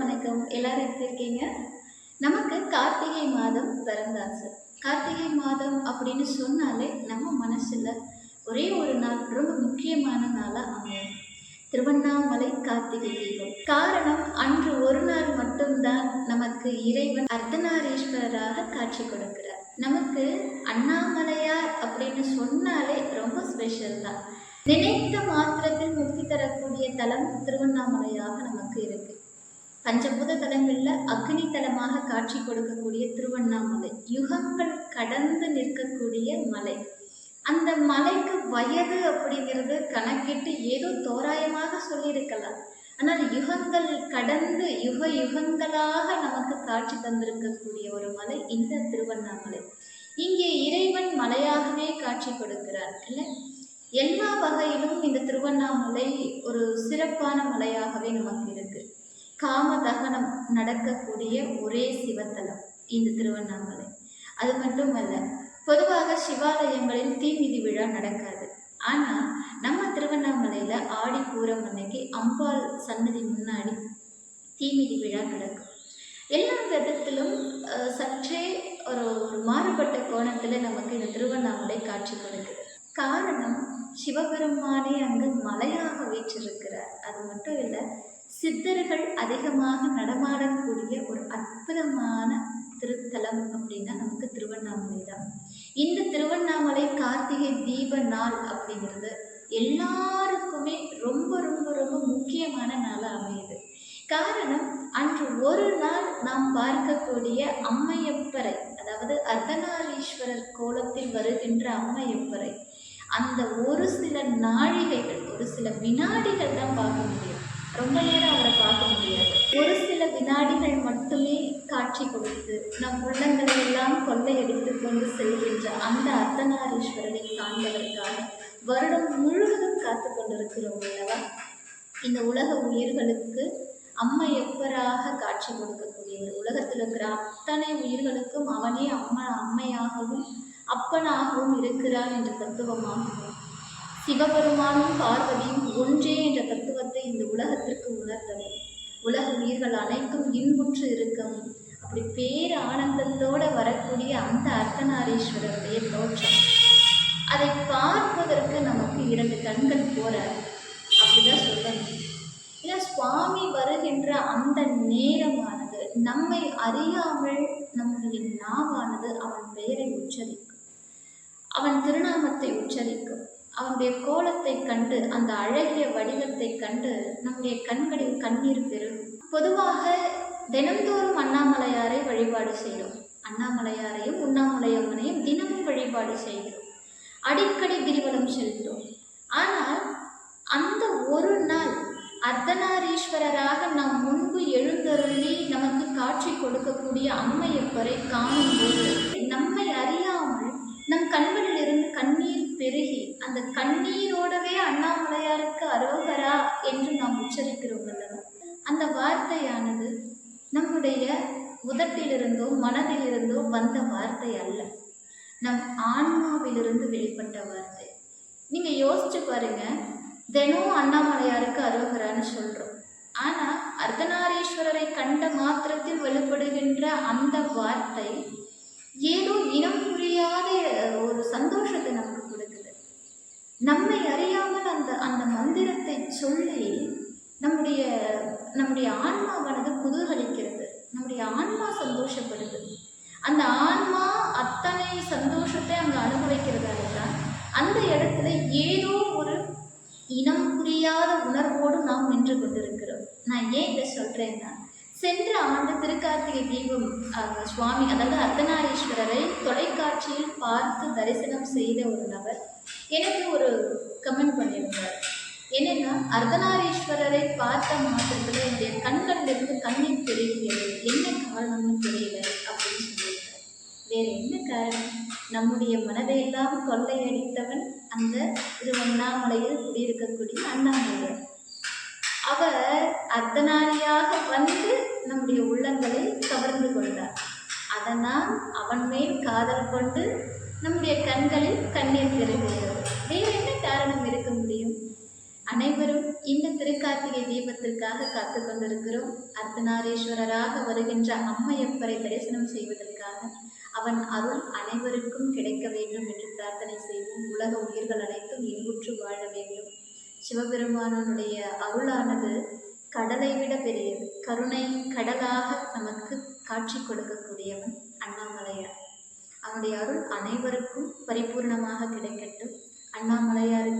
வணக்கம். எல்லாரும் எப்படி இருக்கீங்க? நமக்கு கார்த்திகை மாதம் பிறந்தாச்சு. கார்த்திகை மாதம் அப்படின்னு சொன்னாலே நம்ம மனசுல ஒரே ஒரு நாள் ரொம்ப முக்கியமான நாளாக அமையும். திருவண்ணாமலை கார்த்திகை தீபம். காரணம் அன்று ஒரு நாள் மட்டும்தான் நமக்கு இறைவன் அர்த்தநாரீஸ்வரராக காட்சி கொடுக்கிறார். நமக்கு அண்ணாமலையார் அப்படின்னு சொன்னாலே ரொம்ப ஸ்பெஷல் தான். நினைத்த மாத்திரத்தில் முக்தி தரக்கூடிய தலம் திருவண்ணாமலையாக நமக்கு இருக்கு. பஞ்சபூத தலங்களில் அக்னி தலமாக காட்சி கொடுக்கக்கூடிய திருவண்ணாமலை. யுகங்கள் கடந்து நிற்கக்கூடிய மலை. அந்த மலைக்கு வயது அப்படிங்கிறது கணக்கிட்டு ஏதோ தோராயமாக சொல்லியிருக்கலாம். ஆனால் யுகங்கள் கடந்து யுக யுகங்களாக நமக்கு காட்சி தந்திருக்கக்கூடிய ஒரு மலை இந்த திருவண்ணாமலை. இங்கே இறைவன் மலையாகவே காட்சி கொடுக்கிறார். இல்லை எல்லா வகையிலும் இந்த திருவண்ணாமலை ஒரு சிறப்பான மலையாகவே நமக்கு இருக்கு. காம தகனம் நடக்கக்கூடிய ஒரே சிவத்தலம் இந்த திருவண்ணாமலை. அது மட்டுமல்ல பொதுவாக சிவாலயங்களில் தீமிதி விழா நடக்காது. ஆனால் நம்ம திருவண்ணாமலையில் ஆடி பூரம் அன்னைக்கு அம்பாள் சன்னதி முன்னாடி தீமிதி விழா நடக்கும். எல்லா விதத்திலும் அஹ், சற்றே ஒரு ஒரு மாறுபட்ட கோணத்தில் நமக்கு இந்த திருவண்ணாமலை காட்சி கொடுக்குது. காரணம் சிவபெருமானே அங்கு மலையாக வீற்றிருக்கிறார். அது மட்டும் இல்லை சித்தர்கள் அதிகமாக நடமாடக்கூடிய ஒரு அற்புதமான திருத்தலம் அப்படின்னா நமக்கு திருவண்ணாமலை தான். இந்த திருவண்ணாமலை கார்த்திகை தீப நாள் அப்படிங்கிறது எல்லாருக்குமே ரொம்ப ரொம்ப ரொம்ப முக்கியமான நாளாக அமையுது. காரணம் அன்று ஒரு நாள் நாம் பார்க்கக்கூடிய அம்மையப்பரை அதாவது அர்த்தநாரீஸ்வரர் கோலத்தில் வருகின்ற அம்மையப்பரை அந்த ஒரு சில நாழிகைகள் ஒரு சில வினாடிகள் தான் பார்க்க முடியும். ரொம்ப நேரம் அவரை பார்க்க முடியாது. ஒரு சில வினாடிகள் மட்டுமே காட்சி கொடுத்து நம் உள்ளங்களை எல்லாம் கொள்ளையடித்து கொண்டு செல்கின்ற அந்த அர்த்தநாரீஸ்வரரை காண்பதற்காக வருடம் முழுவதும் காத்து கொண்டிருக்கிறோம் அல்லவா? இந்த உலக உயிர்களுக்கு அம்மா எப்பராக காட்சி கொடுக்கக்கூடியவர் உலகத்தில் இருக்கிற அத்தனை உயிர்களுக்கும் அவனே அம்மா அம்மையாகவும் அப்பனாகவும் இருக்கிறான் என்ற தத்துவமாகவும் சிவபெருமானும் பார்வதியும் ஒன்றே என்ற தத்துவத்தை இந்த உலகத்திற்கு உணர்த்தவும் உலக உயிர்கள் அனைத்தும் இன்புற்று இருக்கவும் அப்படி பேர் ஆனந்தத்தோட வரக்கூடிய அந்த அர்த்தநாரீஸ்வரருடைய தோற்றம். அதை பார்ப்பதற்கு நமக்கு இரண்டு கண்கள் போற அப்படிதான் சொல்லணும். ஏன்னா சுவாமி வருகின்ற அந்த நேரமானது நம்மை அறியாமல் நம்முடைய நாவானது அவன் பெயரை உச்சரிக்கும். அவன் திருநாமத்தை உச்சரி அவனுடைய கோலத்தை கண்டு அந்த அழகிய வடிவத்தை கண்டு நம்முடைய கண்களில் கண்ணீர் பெரும் பொதுவாக தினந்தோறும் அண்ணாமலையாரை வழிபாடு செய்கிறோம். அண்ணாமலையாரையும் உண்ணாமலையம்மனையும் தினமும் வழிபாடு செய்கிறோம். அடிக்கடி கிரிவலம் செல்கிறோம். ஆனால் அந்த ஒரு நாள் அர்த்தநாரீஸ்வரராக நாம் முன்பு எழுந்தருளி நமக்கு காட்சி கொடுக்கக்கூடிய அம்மையப்பரை காணும்போது நம்மை அறியாமல் நம் கண்களிலிருந்து கண்ணீர் பெருகி அந்த கண்ணீரோடவே அண்ணாமலையாருக்கு அரோகரா என்று நாம் உச்சரிக்கிறோம் அல்லவா? அந்த வார்த்தையானது நம்முடைய உதட்டிலிருந்தோ மனதிலிருந்தோ வந்த வார்த்தை அல்ல. நம் ஆன்மாவிலிருந்து வெளிப்பட்ட வார்த்தை. நீங்க யோசிச்சு பாருங்க. தினம் அண்ணாமலையாருக்கு அரோகரான்னு சொல்றோம். ஆனா அர்த்தநாரீஸ்வரரை கண்ட மாத்திரத்தில் வெளிப்படுகின்ற அந்த வார்த்தை ஏதோ இனம் புரியாத ஒரு சந்தோஷத்தை நமக்கு நம்மை அறியாமல் அந்த அந்த மந்திரத்தை சொல்லி நம்முடைய நம்முடைய ஆன்மாவானது குதூகலிக்கிறது. நம்முடைய ஆன்மா சந்தோஷப்படுது. அந்த ஆன்மா அத்தனை சந்தோஷத்தை அங்கே அனுபவிக்கிறதால தான் அந்த இடத்துல ஏதோ ஒரு இனம் புரியாத உணர்வோடு நாம் நின்று கொண்டிருக்கிறோம். நான் ஏன் இதை சொல்கிறேன்னா சென்ற ஆண்டு திருக்கார்த்திகை தீபம் சுவாமி அதாவது அர்த்தநாரீஸ்வரரை தொலைக்காட்சியில் பார்த்து தரிசனம் செய்த ஒரு நபர் எனக்கு ஒரு கமெண்ட் பண்ணியிருந்தார் என்னென்னா அர்த்தநாரீஸ்வரரை பார்த்த மாத்திரத்தில் என்னுடைய கண்களிலிருந்து கண்ணீர் பெருகியது என்ன காரணம்னு தெரியல அப்படின்னு சொல்லியிருக்கார். வேறு என்ன காரணம்? நம்முடைய மனதையெல்லாம் கொள்ளையடித்தவன் அந்த திருவண்ணாமலையில் குடியிருக்கக்கூடிய அண்ணாமலையர். அவர் அர்த்தநாரியாக வந்து கவர்ந்து கொண்டார். அதனால் அவன் மேல் காதல் கொண்டு நம்முடைய கண்களில் கண்ணீர் பெருகிறது வேறு என்ன காரணம் இருக்க முடியும்? அனைவரும் இந்த திருக்கார்த்திகை தீபத்திற்காக காத்து கொண்டிருக்கிறோம். அர்த்தநாரீஸ்வரராக வருகின்ற அம்மையப்பரை தரிசனம் செய்வதற்காக அவன் அருள் அனைவருக்கும் கிடைக்க வேண்டும் என்று பிரார்த்தனை செய்வோம். உலக உயிர்கள் அனைத்தும் இன்புற்று வாழ வேண்டும். சிவபெருமானனுடைய அருளானது கடலை விட பெரியது. கருணை கடலாக நமக்கு காட்சி கொடுக்கக்கூடியவன் அண்ணாமலையார். அவனுடைய அருள் அனைவருக்கும் பரிபூர்ணமாக கிடைக்கட்டும். அண்ணாமலையாருக்கு